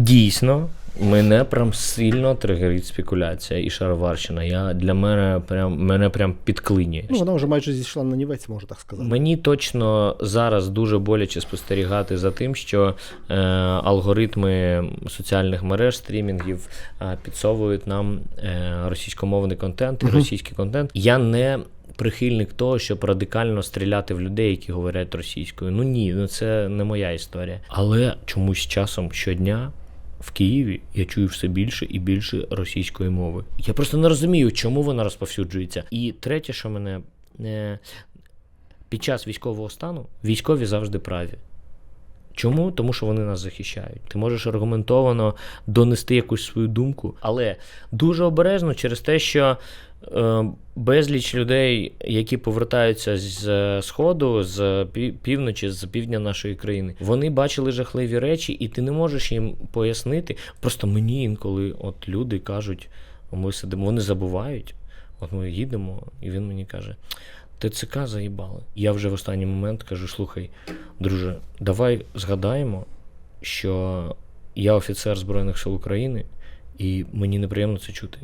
Дійсно, мене прям сильно тригерить спекуляція і шароварщина. Я для мене прям мене прям підклинює. Ну, вона вже майже зійшла на нівець, можна так сказати. Мені точно зараз дуже боляче спостерігати за тим, що е, алгоритми соціальних мереж, стрімінгів е, підсовують нам е, російськомовний контент і Мгм. російський контент. Я не прихильник того, щоб радикально стріляти в людей, які говорять російською. Ну ні, ну це не моя історія. Але чомусь часом щодня. В Києві я чую все більше і більше російської мови. Я просто не розумію, чому вона розповсюджується. І третє, що мене е, під час військового стану військові завжди праві. Чому? Тому що вони нас захищають. Ти можеш аргументовано донести якусь свою думку, але дуже обережно через те, що безліч людей, які повертаються з е, сходу, з пі- півночі, з півдня нашої країни, вони бачили жахливі речі, і ти не можеш їм пояснити. Просто мені інколи от люди кажуть, ми сидимо, вони забувають. От ми їдемо, і він мені каже: ТЦК заїбали. Я вже в останній момент кажу: слухай, друже, давай згадаємо, що я офіцер Збройних сил України, і мені неприємно це чути.